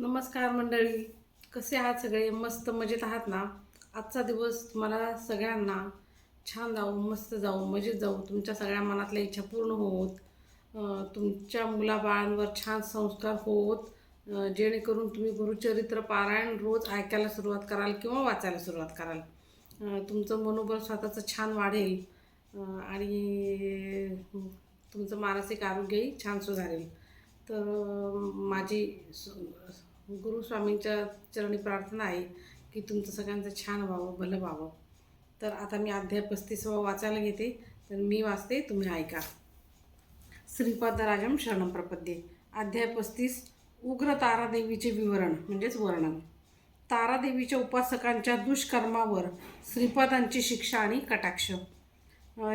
नमस्कार मंडळी. कसे आहात सगळे? मस्त मजेत आहात ना? आजचा दिवस तुम्हाला सगळ्यांना छान जाऊ मस्त जाऊ मजेत जाऊ तुमच्या सगळ्या मनातल्या इच्छा पूर्ण होत. तुमच्या मुलाबाळांवर छान संस्कार होत. जेणेकरून तुम्ही गुरुचरित्र पारायण रोज ऐकायला सुरुवात कराल किंवा वाचायला सुरुवात कराल. तुमचं मनोबल स्वतःचं छान वाढेल. आणि तुमचं मानसिक आरोग्यही छान सुधारेल. तर माझी गुरुस्वामींच्या चरणी प्रार्थना आहे की तुमचं सगळ्यांचं छान व्हावं भलं व्हावं. तर आता मी अध्याय पस्तीसवा वाचायला घेते. तर मी वाचते तुम्ही ऐका. श्रीपादराजम शरणम प्रपद्ये. अध्याय पस्तीस उग्र तारादेवीचे विवरण म्हणजेच वर्णन. तारादेवीच्या उपासकांच्या दुष्कर्मावर श्रीपादांची शिक्षा आणि कटाक्ष.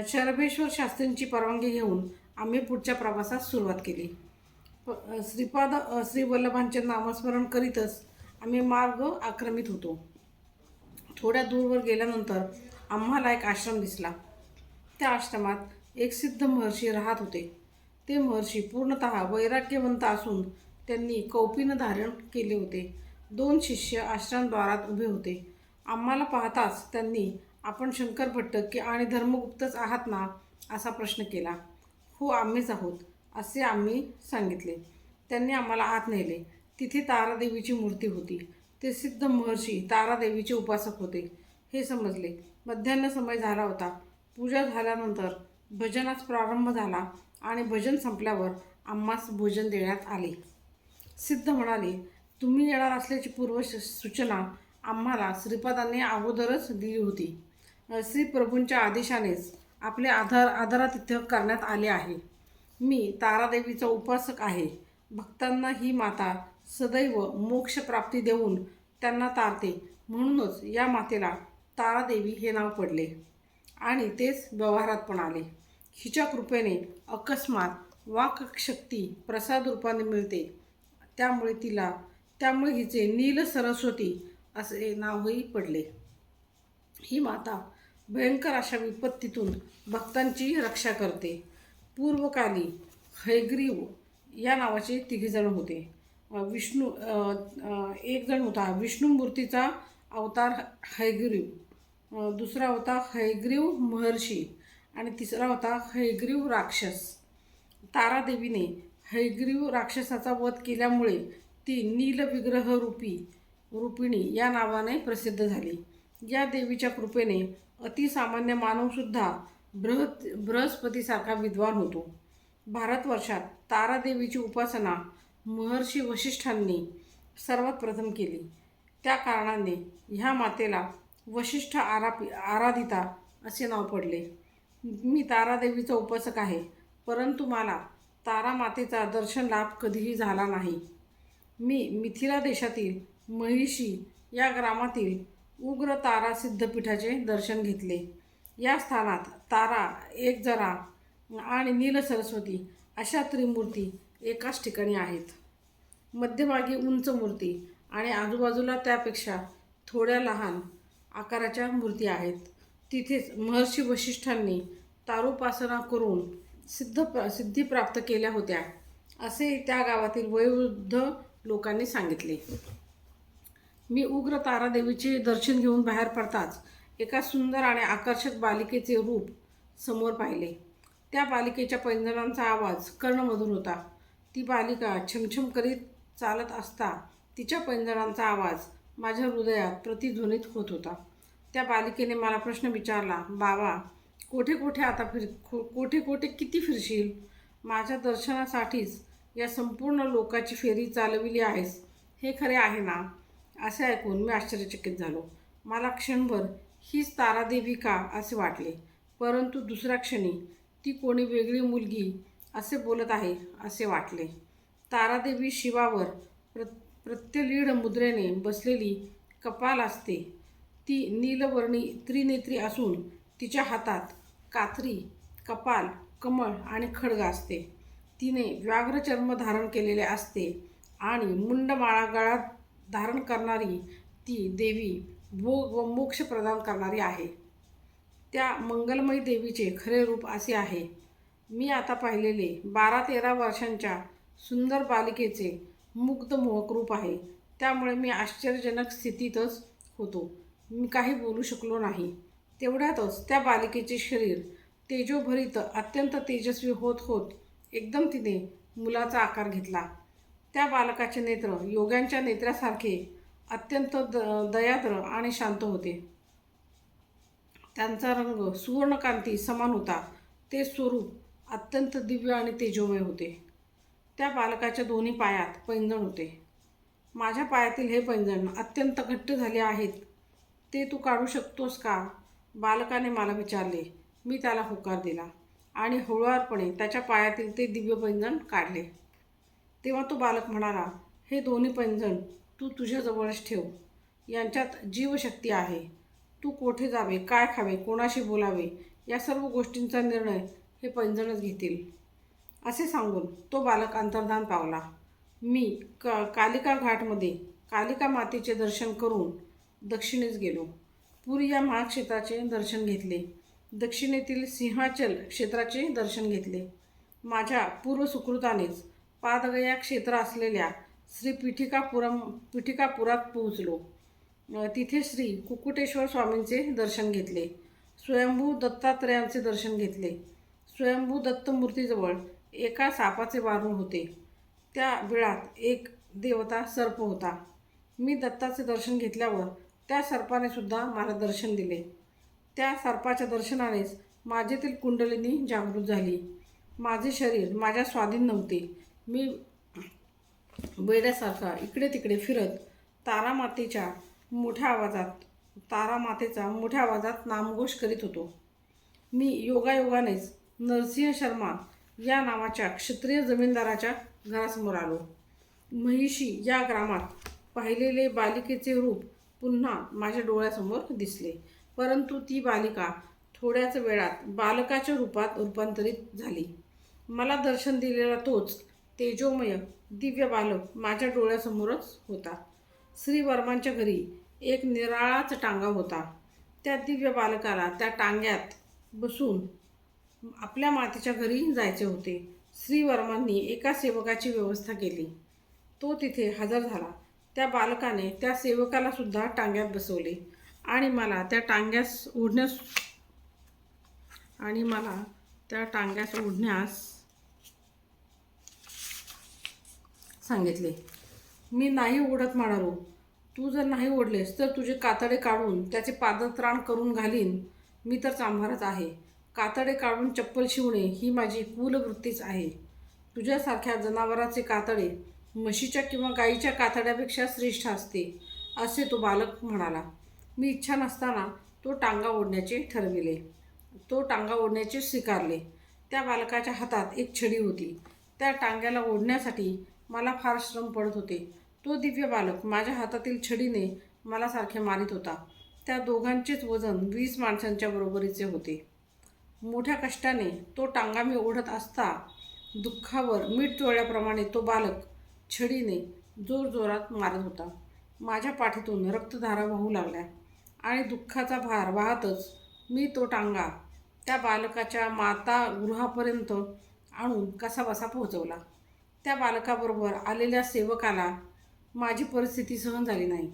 शरभेश्वर शास्त्रींची परवानगी घेऊन आम्ही पुढच्या प्रवासास सुरुवात केली. श्रीपाद श्री वल्लभांचे नामस्मरण करीतच आम्ही मार्ग आक्रमित होतो. थोड्या दूरवर गेल्यानंतर आम्हाला एक आश्रम दिसला. त्या आश्रमात एक सिद्ध महर्षी राहत होते. ते महर्षी पूर्णत वैराग्यवंत असून त्यांनी कौपीनं धारण केले होते. दोन शिष्य आश्रमद्वारात उभे होते. आम्हाला पाहताच त्यांनी आपण शंकर भट्ट की आणि धर्मगुप्तच आहात ना? असा प्रश्न केला. हो आम्हीच आहोत. असे आम्ही सांगितले. त्यांनी आम्हाला आत नेले. तिथे तारादेवीची मूर्ती होती. ते सिद्ध महर्षी तारादेवीचे उपासक होते. हे समजले. मध्यान्ह समय झाला होता. पूजा झाल्यानंतर भजनास प्रारंभ झाला आणि भजन संपल्यावर आम्हास भोजन देण्यात आले. सिद्ध म्हणाले तुम्ही येणार असल्याची पूर्व श- सूचना आम्हाला श्रीपादांनी अगोदरच दिली होती. श्री प्रभूंच्या आदेशानेच आपले आधार आदरातिथ्य करण्यात आले आहे. मी तारादेवीचा उपासक आहे. भक्तांना ही माता सदैव मोक्षप्राप्ती देऊन त्यांना तारते. म्हणूनच या मातेला तारादेवी हे नाव पडले. आणि तेच व्यवहारात पण आले. हिच्या कृपेने अकस्मात वाकशक्ती प्रसाद रूपाने मिळते. त्यामुळे तिला त्यामुळे हिचे नील सरस्वती असे नावही पडले. ही माता भयंकर अशा विपत्तीतून भक्तांची रक्षा करते. पूर्वकाली हैग्रीव या नावाचे तिघेजण होते. विष्णू एक जण होता. विष्णुमूर्तीचा अवतार हैग्रीव. दुसरा होता हैग्रीव महर्षी आणि तिसरा होता हैग्रीव राक्षस. तारादेवीने हैग्रीव राक्षसाचा वध केल्यामुळे ती नीलविग्रह रूपी रूपिणी या नावाने प्रसिद्ध झाली. या देवीच्या कृपेने अतिसामान्य मानवसुद्धा बृहत बृहस्पतीसारखा विद्वान होतो. भारतवर्षात तारादेवीची उपासना महर्षी वशिष्ठांनी सर्वात प्रथम केली. त्या कारणाने ह्या मातेला वशिष्ठ आरापी आराधिता असे नाव पडले. मी तारादेवीचा उपासक आहे परंतु मला तारा मातेचा दर्शन लाभ कधीही झाला नाही. मी मिथिला देशातील महिषी या ग्रामातील उग्र तारा सिद्धपीठाचे दर्शन घेतले. या स्थानात तारा एक जरा आणि नील सरस्वती अशा त्रिमूर्ती एकाच ठिकाणी आहेत. मध्यभागी उंच मूर्ती आणि आजूबाजूला त्यापेक्षा थोड्या लहान आकाराच्या मूर्ती आहेत. तिथेच महर्षी वशिष्ठांनी तारोपासना करून सिद्ध सिद्धी प्राप्त केल्या होत्या असे त्या गावातील वयोवृद्ध लोकांनी सांगितले. मी उग्र तारादेवीचे दर्शन घेऊन बाहेर पडताच एका सुंदर आणि आकर्षक बालिकेचे रूप समोर पाहिले. त्या बालिकेच्या पैंजणांचा आवाज कर्णमधूर होता. ती बालिका छमछम करीत चालत असता तिच्या पैंजणांचा आवाज माझ्या हृदयात प्रतिध्वनित होत होता. त्या बालिकेने मला प्रश्न विचारला बाबा कोठे कोठे आता फिर कोठे कोठे किती फिरशील? माझ्या दर्शनासाठीच या संपूर्ण लोकाची फेरी चालविली आहेस. हे खरे आहे ना? असे ऐकून मी आश्चर्यचकित झालो. मला क्षणभर हीच तारादेवी का असे वाटले. परंतु दुसऱ्या क्षणी ती कोणी वेगळी मुलगी असे बोलत आहे असे वाटले. तारादेवी शिवावर प्र प्रत्यलीड मुद्रेने बसलेली कपाल असते. ती नीलवर्णी त्रिनेत्री असून तिच्या हातात कात्री कपाल कमळ आणि खडग असते. तिने व्याघ्रचर्म धारण केलेले असते आणि मुंडमाळा गळ्यात धारण करणारी ती देवी भोग व मोक्ष प्रदान करणारी आहे. त्या मंगलमयी देवीचे खरे रूप असे आहे. मी आता पाहिलेले बारा तेरा वर्षांच्या सुंदर बालिकेचे मुग्ध मोहक रूप आहे. त्यामुळे मी आश्चर्यजनक स्थितीतच होतो. मी काही बोलू शकलो नाही. तेवढ्यातच त्या बालिकेचे शरीर तेजोभरित अत्यंत तेजस्वी होत होत एकदम तिने मुलाचा आकार घेतला. त्या बालकाचे नेत्र योग्यांच्या नेत्रासारखे अत्यंत द दयाद्र आणि शांत होते. त्यांचा रंग सुवर्णकांती समान होता. ते स्वरूप अत्यंत दिव्य आणि तेजोमय होते. त्या बालकाच्या दोन्ही पायात पैंजण होते. माझ्या पायातील हे पैंजण अत्यंत घट्ट झाले आहेत. ते तू काढू शकतोस का? बालकाने मला विचारले. मी त्याला होकार दिला आणि हळूवारपणे त्याच्या पायातील ते दिव्य पैंजण काढले. तेव्हा तो बालक म्हणाला हे दोन्ही पैंजण तू तुझ्याजवळच ठेव. यांच्यात जीवशक्ती आहे. तू कोठे जावे काय खावे कोणाशी बोलावे या सर्व गोष्टींचा निर्णय हे पैंजणच घेतील. असे सांगून तो बालक अंतर्धान पावला. मी क कालिका घाटमध्ये कालिका मातेचे दर्शन करून दक्षिणेस गेलो. पुरी या महाक्षेत्राचे दर्शन घेतले. दक्षिणेतील सिंहाचल क्षेत्राचे दर्शन घेतले. माझ्या पूर्व सुकृतानेच पादगया क्षेत्र असलेल्या श्री पिठिकापुरम पिठिकापुरात पोहोचलो. तिथे श्री कुकुटेश्वर स्वामींचे दर्शन घेतले. स्वयंभू दत्तात्रयांचे दर्शन घेतले. स्वयंभू दत्तमूर्तीजवळ एका सापाचे वारूळ होते. त्या बिळात एक देवता सर्प होता. मी दत्ताचे दर्शन घेतल्यावर त्या सर्पाने सुद्धा मला दर्शन दिले. त्या सर्पाच्या दर्शनानेच माझ्यातील कुंडलिनी जागृत झाली. माझे शरीर माझ्या स्वाधीन नव्हते. मी बेड्यासारखा इकडे तिकडे फिरत तारामातेच्या मोठ्या आवाजात तारामातेचा मोठ्या आवाजात नामघोष करीत होतो. मी योगायोगानेच नरसिंह शर्मा या नावाच्या क्षत्रिय जमीनदाराच्या घरासमोर आलो. महिषी या ग्रामात पाहिलेले बालिकेचे रूप पुन्हा माझ्या डोळ्यासमोर दिसले परंतु ती बालिका थोड्याच वेळात बालकाच्या रूपात रूपांतरित झाली. मला दर्शन दिलेला तोच तेजोमय दिव्य बालक माझ्या डोळ्यासमोरच होता. श्री वर्मांच्या घरी एक निराळाच टांगा होता. त्या दिव्य बालकाला त्या टांग्यात बसून आपल्या मातेच्या घरी जायचे होते. श्री वर्मांनी एका सेवकाची व्यवस्था केली. तो तिथे हजर झाला. त्या बालकाने त्या सेवकाला सुद्धा टांग्यात बसवले आणि मला त्या टांग्यास ओढण्यास आणि मला त्या टांग्यास ओढण्यास सांगितले. मी नाही ओढत म्हणालो. तू जर नाही ओढलेस तर तुझे कातडे काढून त्याचे पादत्राण करून घालीन. मी तर चांभारच आहे. कातडे काढून चप्पल शिवणे ही माझी कुलवृत्तीच आहे. तुझ्यासारख्या जनावराचे कातडे म्हशीच्या किंवा गाईच्या कातड्यापेक्षा श्रेष्ठ असते असे तो बालक म्हणाला. मी इच्छा नसताना तो टांगा ओढण्याचे ठरविले. तो टांगा ओढण्याचे स्वीकारले. त्या बालकाच्या हातात एक छडी होती. त्या टांग्याला ओढण्यासाठी मला फार श्रम पडत होते. तो दिव्य बालक माझ्या हातातील छडीने मला सारखे मारित होता. त्या दोघांचेच वजन वीस माणसांच्या बरोबरीचे होते. मोठ्या कष्टाने तो टांगा मी ओढत असता दुःखावर मीठ चोळल्याप्रमाणे तो बालक छडीने जोरजोरात मारत होता. माझ्या पाठीतून रक्तधारा वाहू लागल्या आणि दुःखाचा भार वाहतच मी तो टांगा त्या बालकाच्या माता गृहापर्यंत आणून कसाबसा पोहोचवला. त्या बालकाबरोबर आलेल्या सेवकाला माझी परिस्थिती सहन झाली नाही.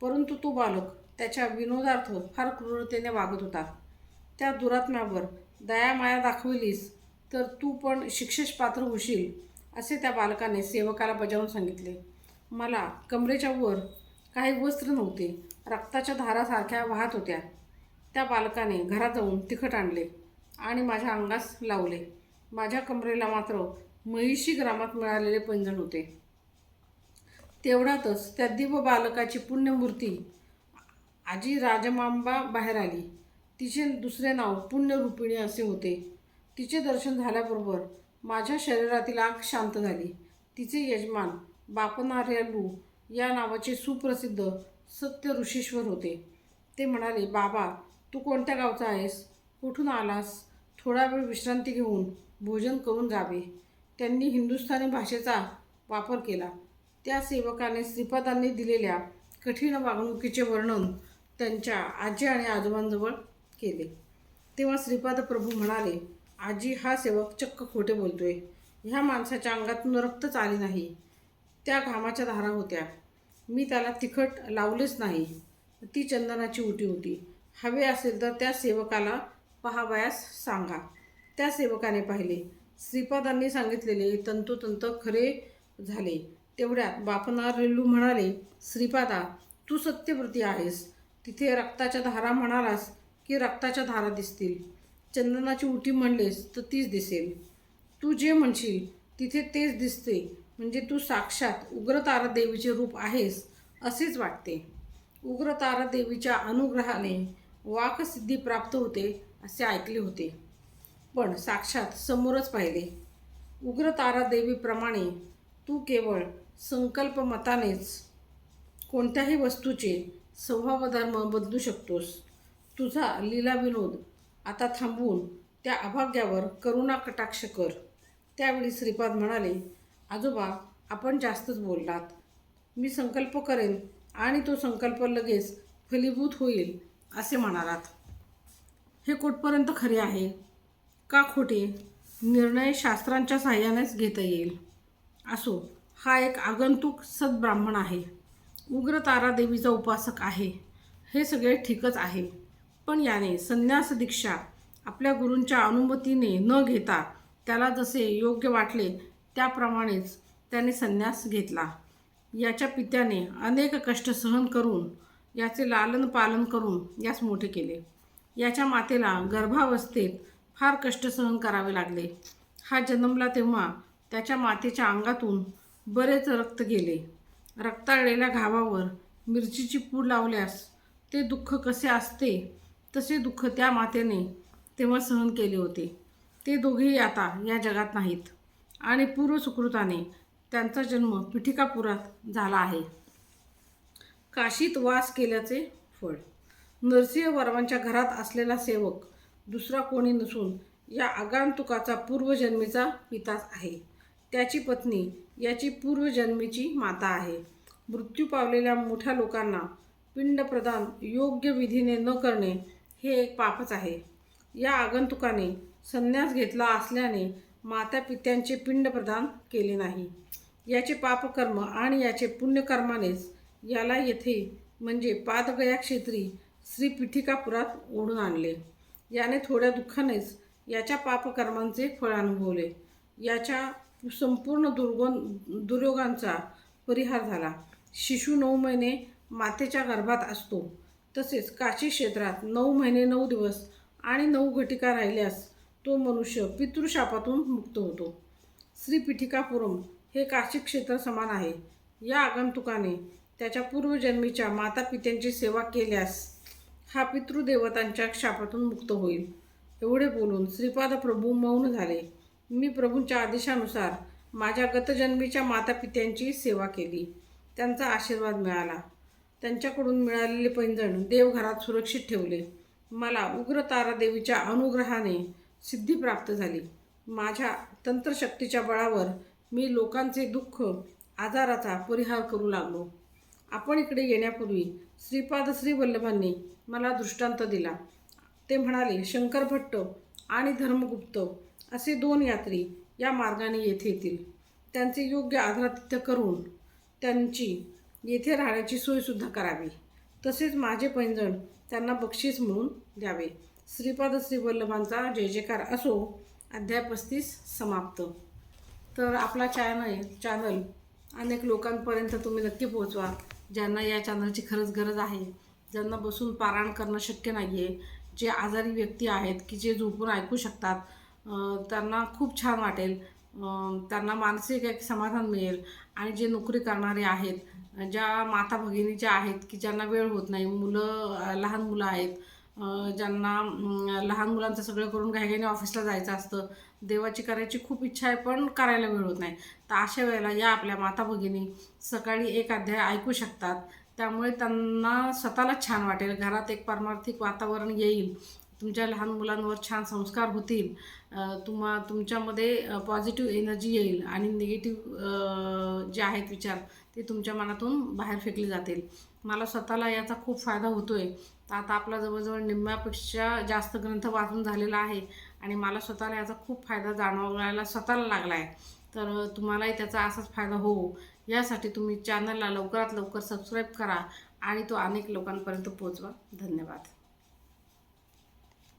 परंतु तो बालक त्याच्या विनोदार्थ फार क्रूरतेने वागत होता. त्या दुरात्म्यावर दयामाया दाखविलीस तर तू पण शिक्षेस पात्र होशील असे त्या बालकाने सेवकाला बजावून सांगितले. मला कमरेच्या वर काही वस्त्र नव्हते रक्ताच्या धारासारख्या वाहत होत्या. त्या बालकाने घरात जाऊन तिखट आणले आणि माझ्या अंगास लावले. माझ्या कमरेला मात्र महिषी ग्रामात मिळालेले पैंजण होते. तेवढ्यातच त्या दिव्य बालकाची पुण्यमूर्ती आजी राजमांबा बाहेर आली. तिचे दुसरे नाव पुण्यरूपिणी असे होते. तिचे दर्शन झाल्याबरोबर माझ्या शरीरातील आग शांत झाली. तिचे यजमान बापनार्यालू या नावाचे सुप्रसिद्ध सत्य ऋषीश्वर होते. ते म्हणाले बाबा तू कोणत्या गावचा आहेस? कुठून आलास? थोडा वेळ विश्रांती घेऊन भोजन करून जावे. त्यांनी हिंदुस्थानी भाषेचा वापर केला. त्या सेवकाने श्रीपादांनी दिलेल्या कठीण वागणुकीचे वर्णन त्यांच्या आजी आणि आजोबांजवळ केले. तेव्हा श्रीपाद प्रभू म्हणाले आजी हा सेवक चक्क खोटे बोलतोय. ह्या माणसाच्या अंगातून रक्तच आले नाही. त्या घामाच्या धारा होत्या. मी त्याला तिखट लावलेच नाही. ती चंदनाची उटी होती. हवे असेल तर त्या सेवकाला पहावयास सांगा. त्या सेवकाने पाहिले श्रीपादांनी सांगितलेले तंतोतंत खरे झाले. तेवढ्यात बापना रेल्लू म्हणाले श्रीपादा तू सत्यव्रती आहेस. तिथे रक्ताच्या धारा म्हणालास की रक्ताच्या धारा दिसतील. चंदनाची उटी म्हणलेस तर तीच दिसेल. तू जे म्हणशील तिथे तेच दिसते. म्हणजे तू साक्षात उग्रतारा देवीचे रूप आहेस असेच वाटते. उग्रतारा देवीच्या अनुग्रहाने वाकसिद्धी प्राप्त होते असे ऐकले होते. पण साक्षात समोरच पाहिले. उग्र तारादेवीप्रमाणे तू केवळ संकल्प मतानेच कोणत्याही वस्तूचे स्वभावधर्म बदलू शकतोस. तुझा लीला विनोद आता थांबवून त्या अभाग्यावर करुणा कटाक्ष कर. त्यावेळी श्रीपाद म्हणाले आजोबा आपण जास्तच बोललात. मी संकल्प करेन आणि तो संकल्प लगेच फलीभूत होईल असे म्हणालात. हे कुठपर्यंत खरे आहे? का खोटे निर्णय शास्त्रांच्या साह्यानेच घेता येईल. असो हा एक आगंतुक सद्ब्राह्मण आहे. उग्र तारा देवीचा उपासक आहे. हे सगळे ठीकच आहे. पण याने संन्यास दीक्षा आपल्या गुरूंच्या अनुमतीने न घेता त्याला जसे योग्य वाटले त्याप्रमाणेच त्याने संन्यास घेतला. याच्या पित्याने अनेक कष्ट सहन करून याचे लालन पालन करून यास मोठे केले. याच्या मातेला गर्भावस्थेत फार कष्ट सहन करावे लागले. हा जन्मला तेव्हा त्याच्या मातेच्या अंगातून बरेच रक्त गेले. रक्ताळलेल्या घावावर मिरचीची पूड लावल्यास ते दुःख कसे असते तसे दुःख त्या मातेने तेव्हा सहन केले होते. ते दोघेही आता या जगात नाहीत आणि पूर्वसुकृताने त्यांचा जन्म पिठिकापुरात झाला आहे. काशीत वास केल्याचे फळ. नरसिंह वर्मांच्या घरात असलेला सेवक दुसरा कोणी नसून या आगांतुकाचा पूर्वजन्मीचा पिताच आहे. त्याची पत्नी याची पूर्वजन्मीची माता आहे. मृत्यू पावलेल्या मोठ्या लोकांना पिंडप्रदान योग्य विधीने न करणे हे एक पापच आहे. या आगंतुकाने संन्यास घेतला असल्याने माता पित्यांचे पिंडप्रदान केले नाही. याचे पापकर्म आणि याचे पुण्यकर्मानेच याला येथे म्हणजे पादगया क्षेत्री श्री पिठिकापुरात ओढून आणले. याने थोड्या दुःखानेच याच्या पापकर्मांचे फळ अनुभवले. याच्या संपूर्ण दुर्गुण दुर्योगांचा परिहार झाला. शिशु नऊ महिने मातेच्या गर्भात असतो. तसेच काशी क्षेत्रात नऊ महिने नऊ दिवस आणि नऊ घटिका राहिल्यास तो मनुष्य पितृशापातून मुक्त होतो. श्रीपीठिकापुरम हे काशी क्षेत्र समान आहे. या आगंतुकाने त्याच्या पूर्वजन्मीच्या माता पित्यांची सेवा केल्यास हा पितृदेवतांच्या शापातून मुक्त होईल. एवढे बोलून श्रीपाद प्रभू मौन झाले. मी प्रभूंच्या आदेशानुसार माझ्या गतजन्मीच्या मातापित्यांची सेवा केली. त्यांचा आशीर्वाद मिळाला. त्यांच्याकडून मिळालेले पैंजण देवघरात सुरक्षित ठेवले. मला उग्र तारादेवीच्या अनुग्रहाने सिद्धी प्राप्त झाली. माझ्या तंत्रशक्तीच्या बळावर मी लोकांचे दुःख आजाराचा परिहार करू लागलो. आपण इकडे येण्यापूर्वी श्रीपादश्री वल्लभांनी मला दृष्टांत दिला. ते म्हणाले शंकर भट्ट आणि धर्मगुप्त असे दोन यात्री या मार्गाने येथे येतील. त्यांचे योग्य आदरातिथ्य करून त्यांची येथे राहण्याची सोयसुद्धा करावी. तसेच माझे पैंजण त्यांना बक्षीस म्हणून द्यावे. श्रीपाद श्री वल्लभांचा जय जयकार असो. अध्याय पस्तीस समाप्त. तर आपला चॅनल चॅनल अनेक लोकांपर्यंत तुम्ही नक्की पोहोचवा. ज्यांना या चॅनलची खरंच गरज आहे ज्यांना बसून पारायण करणं शक्य नाही आहे जे आजारी व्यक्ती आहेत की जे झोपून ऐकू शकतात त्यांना खूप छान वाटेल. त्यांना मानसिक एक समाधान मिळेल. आणि जे नोकरी करणारे आहेत ज्या माता भगिनीच्या आहेत की ज्यांना वेळ होत नाही मुलं लहान मुलं आहेत ज्यांना लहान मुलांचं सगळं करून घाईघाईने ऑफिसला जायचं असतं. देवाची करायची खूप इच्छा आहे पण करायला वेळ होत नाही. तर अशा वेळेला या आपल्या माता भगिनी सकाळी एक अध्याय ऐकू शकतात. त्यामुळे त्यांना स्वतःला छान वाटेल. घरात एक पारमार्थिक वातावरण येईल. तुमच्या लहान मुलांवर छान संस्कार होतील. तुम्हा तुमच्यामध्ये पॉझिटिव्ह एनर्जी येईल आणि निगेटिव्ह जे आहेत विचार ते तुमच्या मनातून बाहेर फेकले जातील. मला स्वतःला याचा खूप फायदा होतो आहे आता आपला जवळजवळ निम्म्यापेक्षा जास्त ग्रंथ वाचून झालेला आहे आणि मला स्वतःला याचा खूप फायदा जाणवायला स्वतःला लागला आहे तर तुम्हालाही त्याचा असाच फायदा हो यासाठी तुम्ही चॅनलला लवकरात लवकर सबस्क्राईब करा आणि तो अनेक लोकांपर्यंत पोचवा धन्यवाद.